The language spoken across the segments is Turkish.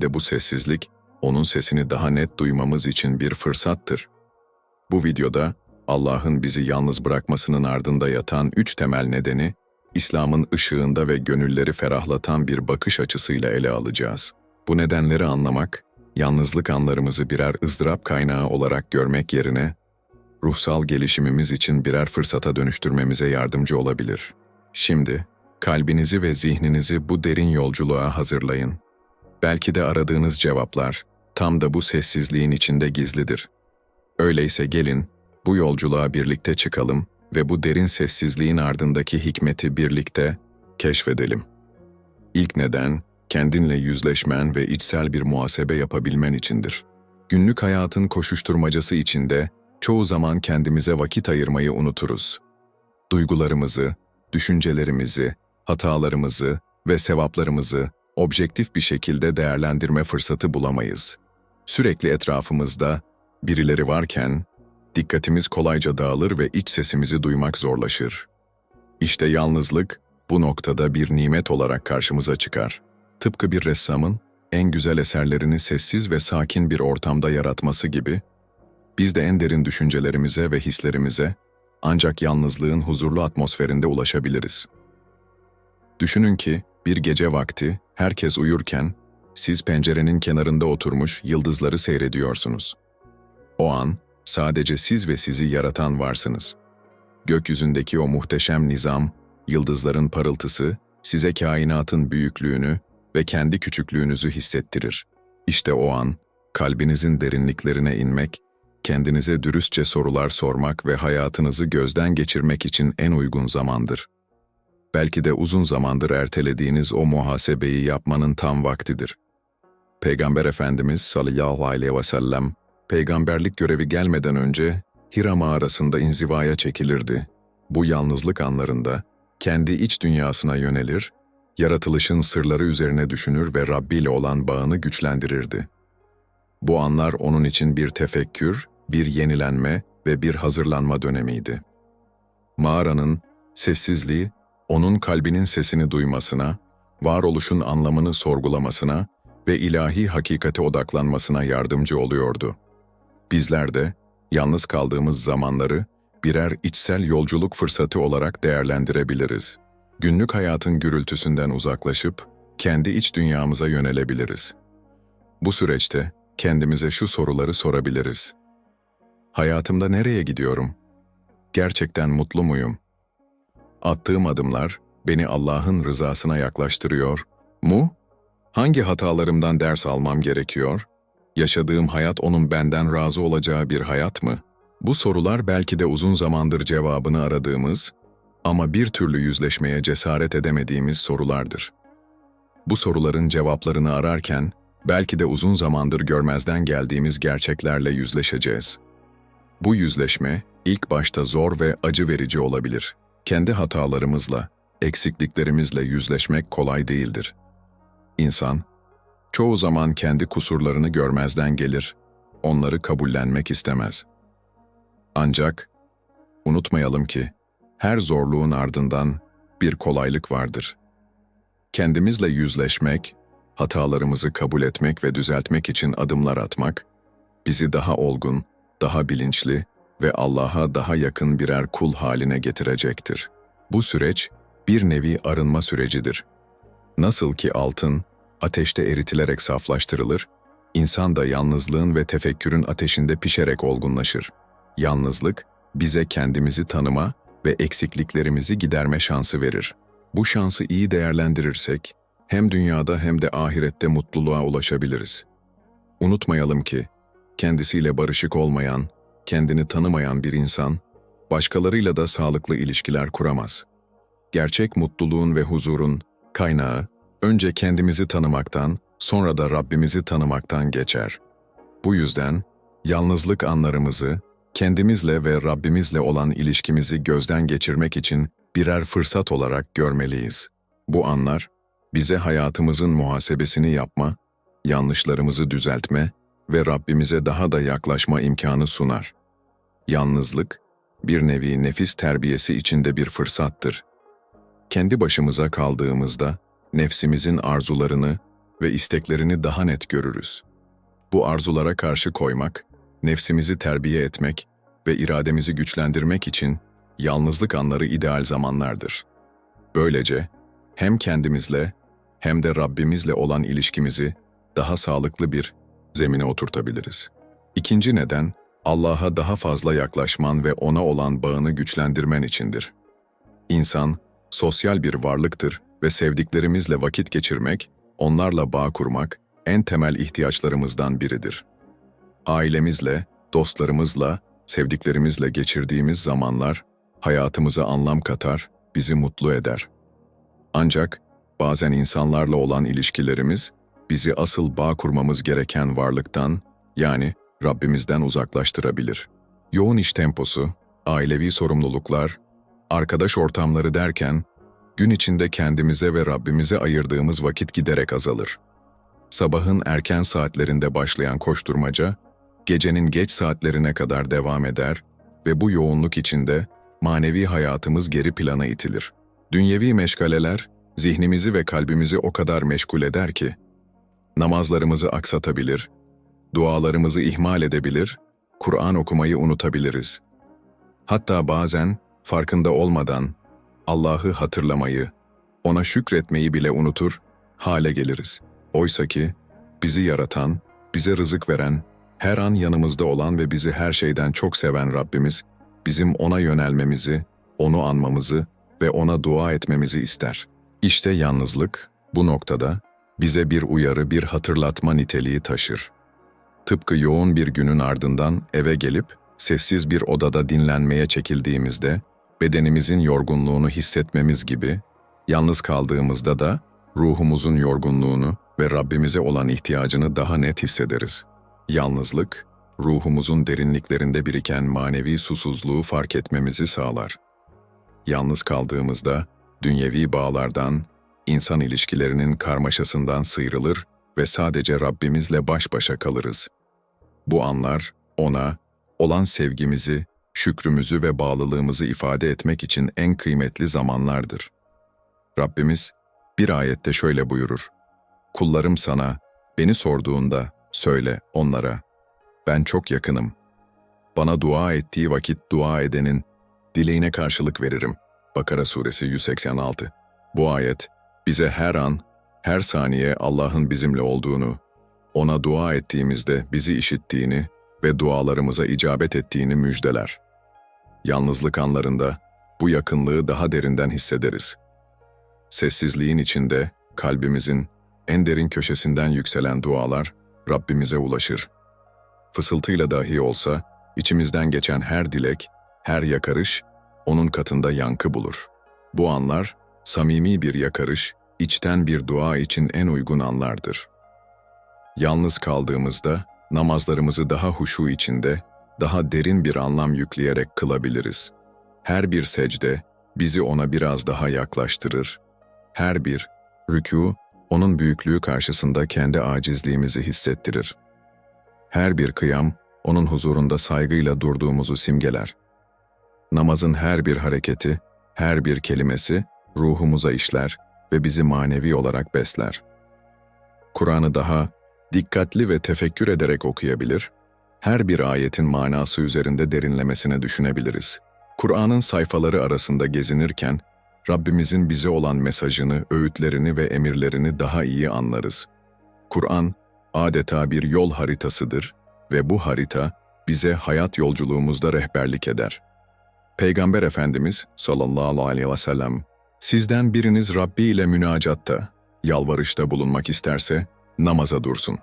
de bu sessizlik, onun sesini daha net duymamız için bir fırsattır. Bu videoda Allah'ın bizi yalnız bırakmasının ardında yatan üç temel nedeni, İslam'ın ışığında ve gönülleri ferahlatan bir bakış açısıyla ele alacağız. Bu nedenleri anlamak, yalnızlık anlarımızı birer ızdırap kaynağı olarak görmek yerine, ruhsal gelişimimiz için birer fırsata dönüştürmemize yardımcı olabilir. Şimdi, kalbinizi ve zihninizi bu derin yolculuğa hazırlayın. Belki de aradığınız cevaplar, tam da bu sessizliğin içinde gizlidir. Öyleyse gelin, bu yolculuğa birlikte çıkalım ve bu derin sessizliğin ardındaki hikmeti birlikte keşfedelim. İlk neden, kendinle yüzleşmen ve içsel bir muhasebe yapabilmen içindir. Günlük hayatın koşuşturmacası içinde çoğu zaman kendimize vakit ayırmayı unuturuz. Duygularımızı, düşüncelerimizi, hatalarımızı ve sevaplarımızı objektif bir şekilde değerlendirme fırsatı bulamayız. Sürekli etrafımızda birileri varken dikkatimiz kolayca dağılır ve iç sesimizi duymak zorlaşır. İşte yalnızlık bu noktada bir nimet olarak karşımıza çıkar. Tıpkı bir ressamın en güzel eserlerini sessiz ve sakin bir ortamda yaratması gibi, biz de en derin düşüncelerimize ve hislerimize ancak yalnızlığın huzurlu atmosferinde ulaşabiliriz. Düşünün ki bir gece vakti herkes uyurken siz pencerenin kenarında oturmuş yıldızları seyrediyorsunuz. O an sadece siz ve sizi yaratan varsınız. Gökyüzündeki o muhteşem nizam, yıldızların parıltısı size kainatın büyüklüğünü ve kendi küçüklüğünüzü hissettirir. İşte o an kalbinizin derinliklerine inmek, kendinize dürüstçe sorular sormak ve hayatınızı gözden geçirmek için en uygun zamandır. Belki de uzun zamandır ertelediğiniz o muhasebeyi yapmanın tam vaktidir. Peygamber Efendimiz sallallahu aleyhi ve sellem, peygamberlik görevi gelmeden önce Hira mağarasında inzivaya çekilirdi. Bu yalnızlık anlarında kendi iç dünyasına yönelir, yaratılışın sırları üzerine düşünür ve Rabbi ile olan bağını güçlendirirdi. Bu anlar onun için bir tefekkür, bir yenilenme ve bir hazırlanma dönemiydi. Mağaranın sessizliği, onun kalbinin sesini duymasına, varoluşun anlamını sorgulamasına ve ilahi hakikate odaklanmasına yardımcı oluyordu. Bizler de yalnız kaldığımız zamanları birer içsel yolculuk fırsatı olarak değerlendirebiliriz. Günlük hayatın gürültüsünden uzaklaşıp kendi iç dünyamıza yönelebiliriz. Bu süreçte kendimize şu soruları sorabiliriz. Hayatımda nereye gidiyorum? Gerçekten mutlu muyum? Attığım adımlar beni Allah'ın rızasına yaklaştırıyor mu? Hangi hatalarımdan ders almam gerekiyor? Yaşadığım hayat onun benden razı olacağı bir hayat mı? Bu sorular belki de uzun zamandır cevabını aradığımız ama bir türlü yüzleşmeye cesaret edemediğimiz sorulardır. Bu soruların cevaplarını ararken belki de uzun zamandır görmezden geldiğimiz gerçeklerle yüzleşeceğiz. Bu yüzleşme ilk başta zor ve acı verici olabilir. Kendi hatalarımızla, eksikliklerimizle yüzleşmek kolay değildir. İnsan, çoğu zaman kendi kusurlarını görmezden gelir, onları kabullenmek istemez. Ancak unutmayalım ki her zorluğun ardından bir kolaylık vardır. Kendimizle yüzleşmek, hatalarımızı kabul etmek ve düzeltmek için adımlar atmak, bizi daha olgun, daha bilinçli ve Allah'a daha yakın birer kul haline getirecektir. Bu süreç bir nevi arınma sürecidir. Nasıl ki altın ateşte eritilerek saflaştırılır, insan da yalnızlığın ve tefekkürün ateşinde pişerek olgunlaşır. Yalnızlık bize kendimizi tanıma ve eksikliklerimizi giderme şansı verir. Bu şansı iyi değerlendirirsek hem dünyada hem de ahirette mutluluğa ulaşabiliriz. Unutmayalım ki kendisiyle barışık olmayan, kendini tanımayan bir insan, başkalarıyla da sağlıklı ilişkiler kuramaz. Gerçek mutluluğun ve huzurun kaynağı, önce kendimizi tanımaktan, sonra da Rabbimizi tanımaktan geçer. Bu yüzden, yalnızlık anlarımızı, kendimizle ve Rabbimizle olan ilişkimizi gözden geçirmek için birer fırsat olarak görmeliyiz. Bu anlar, bize hayatımızın muhasebesini yapma, yanlışlarımızı düzeltme ve Rabbimize daha da yaklaşma imkanı sunar. Yalnızlık, bir nevi nefis terbiyesi içinde bir fırsattır. Kendi başımıza kaldığımızda, nefsimizin arzularını, ve isteklerini daha net görürüz. Bu arzulara karşı koymak, nefsimizi terbiye etmek ve irademizi güçlendirmek için yalnızlık anları ideal zamanlardır. Böylece hem kendimizle hem de Rabbimizle olan ilişkimizi daha sağlıklı bir zemine oturtabiliriz. İkinci neden, Allah'a daha fazla yaklaşman ve ona olan bağını güçlendirmen içindir. İnsan, sosyal bir varlıktır ve sevdiklerimizle vakit geçirmek, onlarla bağ kurmak en temel ihtiyaçlarımızdan biridir. Ailemizle, dostlarımızla, sevdiklerimizle geçirdiğimiz zamanlar hayatımıza anlam katar, bizi mutlu eder. Ancak bazen insanlarla olan ilişkilerimiz bizi asıl bağ kurmamız gereken varlıktan, yani Rabbimizden uzaklaştırabilir. Yoğun iş temposu, ailevi sorumluluklar, arkadaş ortamları derken, gün içinde kendimize ve Rabbimize ayırdığımız vakit giderek azalır. Sabahın erken saatlerinde başlayan koşturmaca, gecenin geç saatlerine kadar devam eder ve bu yoğunluk içinde manevi hayatımız geri plana itilir. Dünyevi meşgaleler, zihnimizi ve kalbimizi o kadar meşgul eder ki, namazlarımızı aksatabilir, dualarımızı ihmal edebilir, Kur'an okumayı unutabiliriz. Hatta bazen farkında olmadan Allah'ı hatırlamayı, ona şükretmeyi bile unutur hale geliriz. Oysa ki bizi yaratan, bize rızık veren, her an yanımızda olan ve bizi her şeyden çok seven Rabbimiz, bizim ona yönelmemizi, onu anmamızı ve ona dua etmemizi ister. İşte yalnızlık bu noktada bize bir uyarı, bir hatırlatma niteliği taşır. Tıpkı yoğun bir günün ardından eve gelip sessiz bir odada dinlenmeye çekildiğimizde bedenimizin yorgunluğunu hissetmemiz gibi, yalnız kaldığımızda da ruhumuzun yorgunluğunu ve Rabbimize olan ihtiyacını daha net hissederiz. Yalnızlık, ruhumuzun derinliklerinde biriken manevi susuzluğu fark etmemizi sağlar. Yalnız kaldığımızda dünyevi bağlardan, insan ilişkilerinin karmaşasından sıyrılır ve sadece Rabbimizle baş başa kalırız. Bu anlar ona olan sevgimizi, şükrümüzü ve bağlılığımızı ifade etmek için en kıymetli zamanlardır. Rabbimiz bir ayette şöyle buyurur. Kullarım sana, beni sorduğunda söyle onlara, ben çok yakınım. Bana dua ettiği vakit dua edenin dileğine karşılık veririm. Bakara suresi 186. Bu ayet bize her an, her saniye Allah'ın bizimle olduğunu, ona dua ettiğimizde bizi işittiğini ve dualarımıza icabet ettiğini müjdeler. Yalnızlık anlarında bu yakınlığı daha derinden hissederiz. Sessizliğin içinde kalbimizin en derin köşesinden yükselen dualar Rabbimize ulaşır. Fısıltıyla dahi olsa içimizden geçen her dilek, her yakarış onun katında yankı bulur. Bu anlar samimi bir yakarış, içten bir dua için en uygun anlardır. Yalnız kaldığımızda namazlarımızı daha huşu içinde, daha derin bir anlam yükleyerek kılabiliriz. Her bir secde bizi ona biraz daha yaklaştırır. Her bir rükû onun büyüklüğü karşısında kendi acizliğimizi hissettirir. Her bir kıyam onun huzurunda saygıyla durduğumuzu simgeler. Namazın her bir hareketi, her bir kelimesi ruhumuza işler ve bizi manevi olarak besler. Kur'an'ı daha dikkatli ve tefekkür ederek okuyabilir, her bir ayetin manası üzerinde derinlemesine düşünebiliriz. Kur'an'ın sayfaları arasında gezinirken, Rabbimizin bize olan mesajını, öğütlerini ve emirlerini daha iyi anlarız. Kur'an, adeta bir yol haritasıdır ve bu harita bize hayat yolculuğumuzda rehberlik eder. Peygamber Efendimiz sallallahu aleyhi ve sellem, sizden biriniz Rabbi ile münacatta, yalvarışta bulunmak isterse, namaza dursun.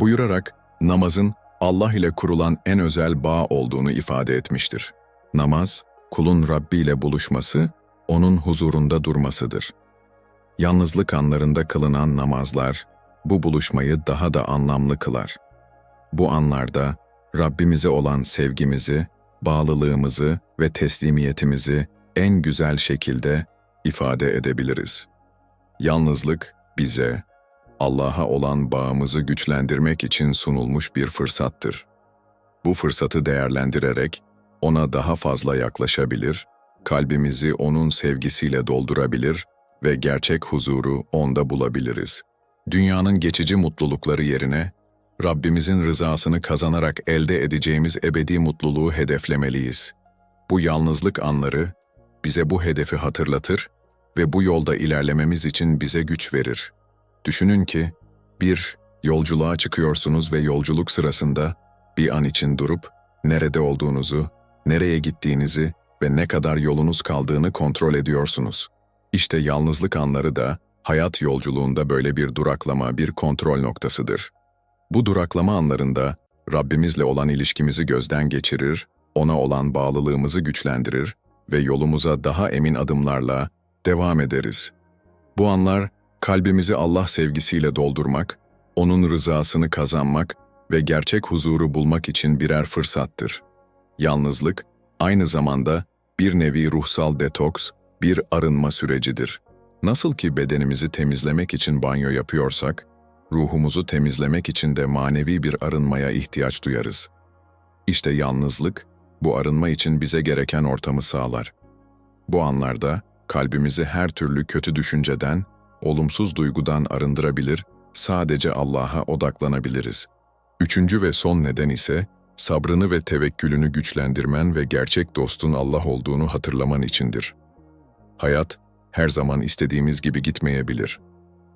Buyurarak namazın Allah ile kurulan en özel bağ olduğunu ifade etmiştir. Namaz, kulun Rabbi ile buluşması, onun huzurunda durmasıdır. Yalnızlık anlarında kılınan namazlar, bu buluşmayı daha da anlamlı kılar. Bu anlarda Rabbimize olan sevgimizi, bağlılığımızı ve teslimiyetimizi en güzel şekilde ifade edebiliriz. Yalnızlık bize, Allah'a olan bağımızı güçlendirmek için sunulmuş bir fırsattır. Bu fırsatı değerlendirerek ona daha fazla yaklaşabilir, kalbimizi onun sevgisiyle doldurabilir ve gerçek huzuru onda bulabiliriz. Dünyanın geçici mutlulukları yerine, Rabbimizin rızasını kazanarak elde edeceğimiz ebedi mutluluğu hedeflemeliyiz. Bu yalnızlık anları bize bu hedefi hatırlatır ve bu yolda ilerlememiz için bize güç verir. Düşünün ki, bir, yolculuğa çıkıyorsunuz ve yolculuk sırasında bir an için durup nerede olduğunuzu, nereye gittiğinizi ve ne kadar yolunuz kaldığını kontrol ediyorsunuz. İşte yalnızlık anları da hayat yolculuğunda böyle bir duraklama, bir kontrol noktasıdır. Bu duraklama anlarında Rabbimizle olan ilişkimizi gözden geçirir, ona olan bağlılığımızı güçlendirir ve yolumuza daha emin adımlarla devam ederiz. Bu anlar kalbimizi Allah sevgisiyle doldurmak, onun rızasını kazanmak ve gerçek huzuru bulmak için birer fırsattır. Yalnızlık aynı zamanda bir nevi ruhsal detoks, bir arınma sürecidir. Nasıl ki bedenimizi temizlemek için banyo yapıyorsak, ruhumuzu temizlemek için de manevi bir arınmaya ihtiyaç duyarız. İşte yalnızlık, bu arınma için bize gereken ortamı sağlar. Bu anlarda kalbimizi her türlü kötü düşünceden, olumsuz duygudan arındırabilir, sadece Allah'a odaklanabiliriz. Üçüncü ve son neden ise, sabrını ve tevekkülünü güçlendirmen ve gerçek dostun Allah olduğunu hatırlaman içindir. Hayat, her zaman istediğimiz gibi gitmeyebilir.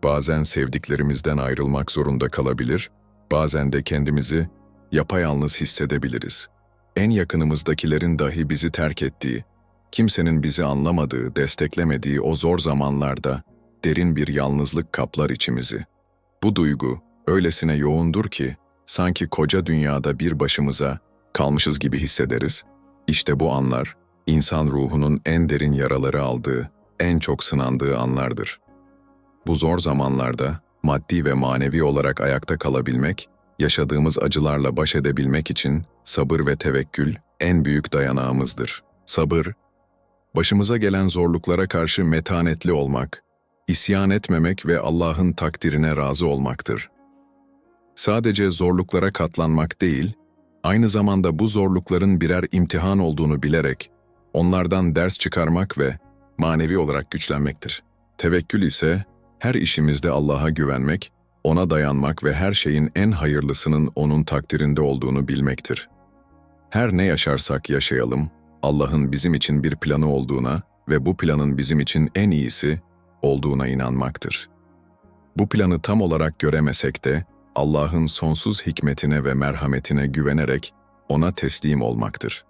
Bazen sevdiklerimizden ayrılmak zorunda kalabilir, bazen de kendimizi yapayalnız hissedebiliriz. En yakınımızdakilerin dahi bizi terk ettiği, kimsenin bizi anlamadığı, desteklemediği o zor zamanlarda derin bir yalnızlık kaplar içimizi. Bu duygu öylesine yoğundur ki sanki koca dünyada bir başımıza kalmışız gibi hissederiz. İşte bu anlar insan ruhunun en derin yaraları aldığı, en çok sınandığı anlardır. Bu zor zamanlarda maddi ve manevi olarak ayakta kalabilmek, yaşadığımız acılarla baş edebilmek için sabır ve tevekkül en büyük dayanağımızdır. Sabır, başımıza gelen zorluklara karşı metanetli olmak, isyan etmemek ve Allah'ın takdirine razı olmaktır. Sadece zorluklara katlanmak değil, aynı zamanda bu zorlukların birer imtihan olduğunu bilerek onlardan ders çıkarmak ve manevi olarak güçlenmektir. Tevekkül ise her işimizde Allah'a güvenmek, ona dayanmak ve her şeyin en hayırlısının onun takdirinde olduğunu bilmektir. Her ne yaşarsak yaşayalım, Allah'ın bizim için bir planı olduğuna ve bu planın bizim için en iyisi olduğuna inanmaktır. Bu planı tam olarak göremesek de Allah'ın sonsuz hikmetine ve merhametine güvenerek ona teslim olmaktır.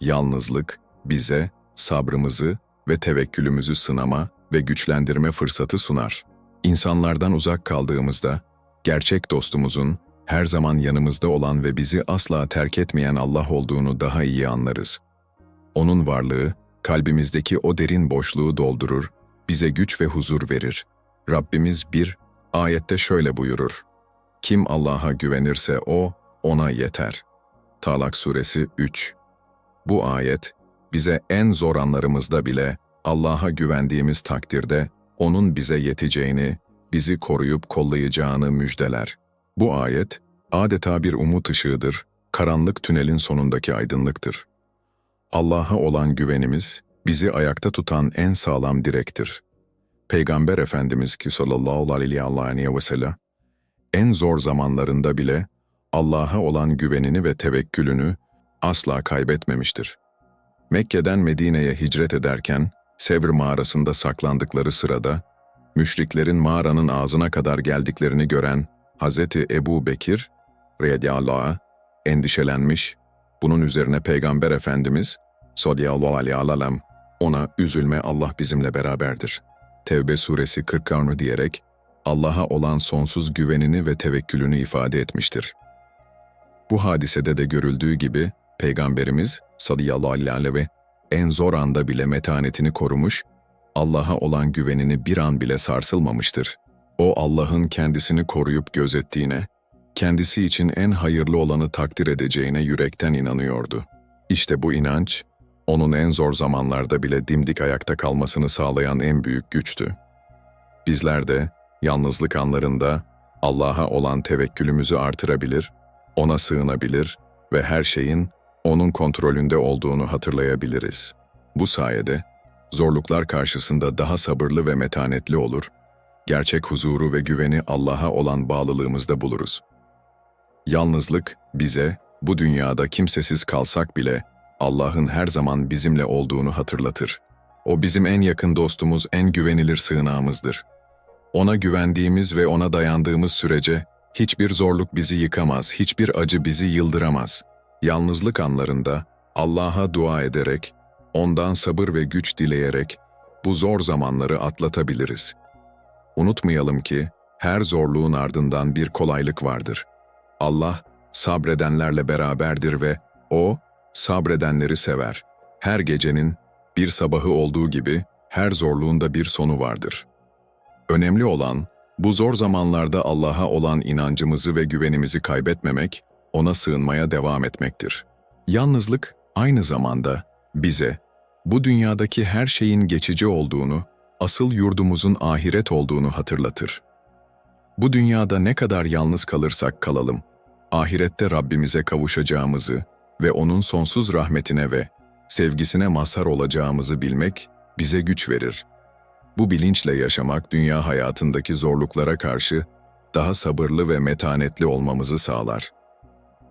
Yalnızlık bize sabrımızı ve tevekkülümüzü sınama ve güçlendirme fırsatı sunar. İnsanlardan uzak kaldığımızda, gerçek dostumuzun her zaman yanımızda olan ve bizi asla terk etmeyen Allah olduğunu daha iyi anlarız. Onun varlığı, kalbimizdeki o derin boşluğu doldurur, bize güç ve huzur verir. Rabbimiz bir ayette şöyle buyurur. Kim Allah'a güvenirse o, ona yeter. Talak Suresi 3 Bu ayet, bize en zor anlarımızda bile Allah'a güvendiğimiz takdirde O'nun bize yeteceğini, bizi koruyup kollayacağını müjdeler. Bu ayet, adeta bir umut ışığıdır, karanlık tünelin sonundaki aydınlıktır. Allah'a olan güvenimiz, bizi ayakta tutan en sağlam direktir. Peygamber Efendimiz ki sallallahu aleyhi ve sellem, en zor zamanlarında bile Allah'a olan güvenini ve tevekkülünü asla kaybetmemiştir. Mekke'den Medine'ye hicret ederken, Sevr mağarasında saklandıkları sırada, müşriklerin mağaranın ağzına kadar geldiklerini gören Hazreti Ebu Bekir, radiyallahu endişelenmiş, bunun üzerine Peygamber Efendimiz, sallallahu aleyhi ve ona üzülme Allah bizimle beraberdir. Tevbe suresi 40 diyerek, Allah'a olan sonsuz güvenini ve tevekkülünü ifade etmiştir. Bu hadisede de görüldüğü gibi Peygamberimiz sallallahu aleyhi ve en zor anda bile metanetini korumuş, Allah'a olan güvenini bir an bile sarsılmamıştır. O Allah'ın kendisini koruyup gözettiğine, kendisi için en hayırlı olanı takdir edeceğine yürekten inanıyordu. İşte bu inanç, onun en zor zamanlarda bile dimdik ayakta kalmasını sağlayan en büyük güçtü. Bizler de yalnızlık anlarında Allah'a olan tevekkülümüzü artırabilir, ona sığınabilir ve her şeyin onun kontrolünde olduğunu hatırlayabiliriz. Bu sayede zorluklar karşısında daha sabırlı ve metanetli olur, gerçek huzuru ve güveni Allah'a olan bağlılığımızda buluruz. Yalnızlık bize bu dünyada kimsesiz kalsak bile Allah'ın her zaman bizimle olduğunu hatırlatır. O bizim en yakın dostumuz, en güvenilir sığınağımızdır. Ona güvendiğimiz ve ona dayandığımız sürece hiçbir zorluk bizi yıkamaz, hiçbir acı bizi yıldıramaz. Yalnızlık anlarında Allah'a dua ederek, ondan sabır ve güç dileyerek bu zor zamanları atlatabiliriz. Unutmayalım ki her zorluğun ardından bir kolaylık vardır. Allah sabredenlerle beraberdir ve O sabredenleri sever. Her gecenin bir sabahı olduğu gibi her zorluğunda bir sonu vardır. Önemli olan bu zor zamanlarda Allah'a olan inancımızı ve güvenimizi kaybetmemek, ona sığınmaya devam etmektir. Yalnızlık aynı zamanda bize bu dünyadaki her şeyin geçici olduğunu, asıl yurdumuzun ahiret olduğunu hatırlatır. Bu dünyada ne kadar yalnız kalırsak kalalım, ahirette Rabbimize kavuşacağımızı ve O'nun sonsuz rahmetine ve sevgisine mazhar olacağımızı bilmek bize güç verir. Bu bilinçle yaşamak dünya hayatındaki zorluklara karşı daha sabırlı ve metanetli olmamızı sağlar.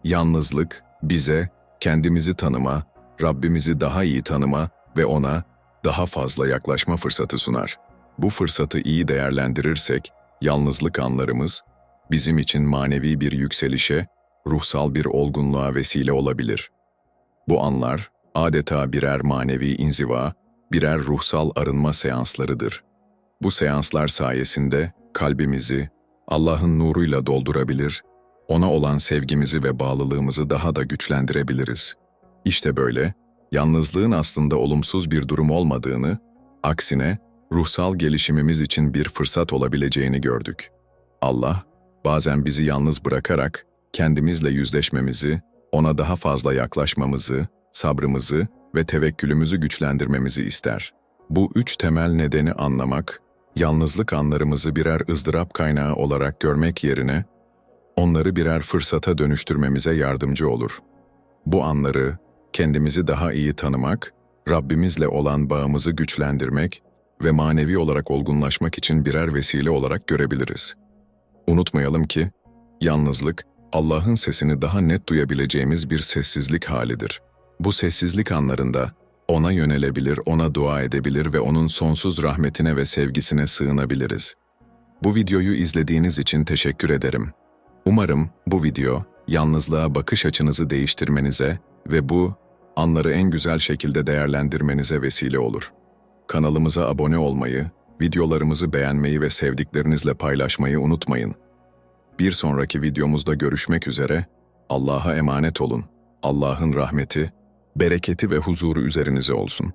Yalnızlık bize kendimizi tanıma, Rabbimizi daha iyi tanıma ve O'na daha fazla yaklaşma fırsatı sunar. Bu fırsatı iyi değerlendirirsek, yalnızlık anlarımız bizim için manevi bir yükselişe, ruhsal bir olgunluğa vesile olabilir. Bu anlar adeta birer manevi inziva, birer ruhsal arınma seanslarıdır. Bu seanslar sayesinde kalbimizi Allah'ın nuruyla doldurabilir, ona olan sevgimizi ve bağlılığımızı daha da güçlendirebiliriz. İşte böyle, yalnızlığın aslında olumsuz bir durum olmadığını, aksine ruhsal gelişimimiz için bir fırsat olabileceğini gördük. Allah, bazen bizi yalnız bırakarak kendimizle yüzleşmemizi, ona daha fazla yaklaşmamızı, sabrımızı ve tevekkülümüzü güçlendirmemizi ister. Bu üç temel nedeni anlamak, yalnızlık anlarımızı birer ızdırap kaynağı olarak görmek yerine, onları birer fırsata dönüştürmemize yardımcı olur. Bu anları, kendimizi daha iyi tanımak, Rabbimizle olan bağımızı güçlendirmek ve manevi olarak olgunlaşmak için birer vesile olarak görebiliriz. Unutmayalım ki, yalnızlık, Allah'ın sesini daha net duyabileceğimiz bir sessizlik halidir. Bu sessizlik anlarında ona yönelebilir, ona dua edebilir ve onun sonsuz rahmetine ve sevgisine sığınabiliriz. Bu videoyu izlediğiniz için teşekkür ederim. Umarım bu video yalnızlığa bakış açınızı değiştirmenize ve bu anları en güzel şekilde değerlendirmenize vesile olur. Kanalımıza abone olmayı, videolarımızı beğenmeyi ve sevdiklerinizle paylaşmayı unutmayın. Bir sonraki videomuzda görüşmek üzere, Allah'a emanet olun. Allah'ın rahmeti, bereketi ve huzuru üzerinize olsun.